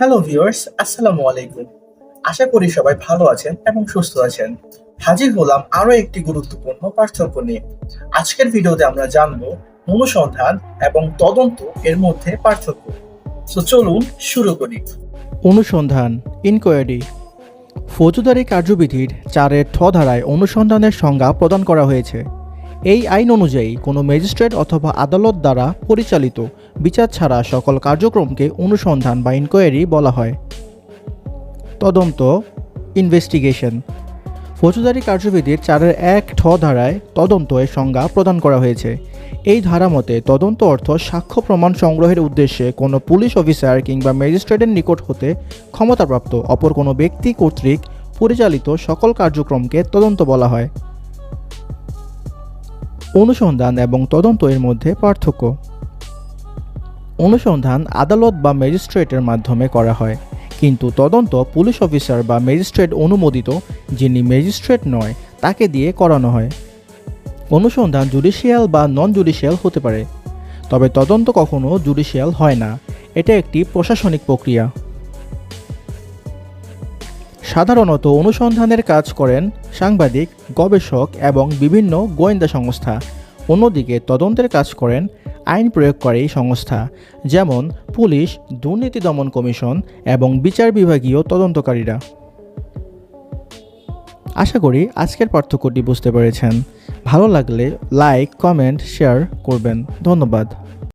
Hello viewers আসসালামু আলাইকুম। আশা করি সবাই ভালো আছেন এবং সুস্থ আছেন। হাজির হলাম আরও একটি গুরুত্বপূর্ণ পার্থক্য নিয়ে। আজকের ভিডিওতে আমরা জানব অনুসন্ধান এবং তদন্ত এর মধ্যে পার্থক্য। তো চলুন শুরু করি। অনুসন্ধান ইনকোয়ারি ফৌজদারি কার্যবিধির চারের ঠ ধারায় অনুসন্ধানের সংজ্ঞা প্রদান করা হয়েছে। এই আইন অনুযায়ী কোনো ম্যাজিস্ট্রেট অথবা আদালত দ্বারা পরিচালিত বিচার ছাড়া সকল কার্যক্রমকে অনুসন্ধান বা ইনকোয়ারি বলা হয়। তদন্ত ইনভেস্টিগেশন ফৌজদারি কার্যবিধির চারের এক ঠ ধারায় তদন্ত এর সংজ্ঞা প্রদান করা হয়েছে। এই ধারা মতে তদন্ত অর্থ সাক্ষ্য প্রমাণ সংগ্রহের উদ্দেশ্যে কোনো পুলিশ অফিসার কিংবা ম্যাজিস্ট্রেটের নিকট হতে ক্ষমতাপ্রাপ্ত অপর কোনো ব্যক্তি কর্তৃক পরিচালিত সকল কার্যক্রমকে তদন্ত বলা হয়। অনুসন্ধান এবং তদন্ত এর মধ্যে পার্থক্য। অনুসন্ধান আদালত বা ম্যাজিস্ট্রেটের মাধ্যমে করা হয়, কিন্তু তদন্ত পুলিশ অফিসার বা ম্যাজিস্ট্রেট অনুমোদিত, যিনি ম্যাজিস্ট্রেট নয়, তাকে দিয়ে করানো হয়। অনুসন্ধান জুডিশিয়াল বা নন জুডিশিয়াল হতে পারে, তবে তদন্ত কখনো জুডিশিয়াল হয় না, এটা একটি প্রশাসনিক প্রক্রিয়া। সাধারণত অনুসন্ধানের কাজ করেন সাংবাদিক, গবেষক এবং বিভিন্ন গোয়েন্দা সংস্থা। অন্যদিকে তদন্তের কাজ করেন আইন প্রয়োগকারী সংস্থা, যেমন পুলিশ, দুর্নীতি দমন কমিশন এবং বিচার বিভাগীয় তদন্তকারীরা। আশা করি আজকের পার্থক্যটি বুঝতে পেরেছেন। ভালো লাগলে লাইক, কমেন্ট, শেয়ার করবেন। ধন্যবাদ।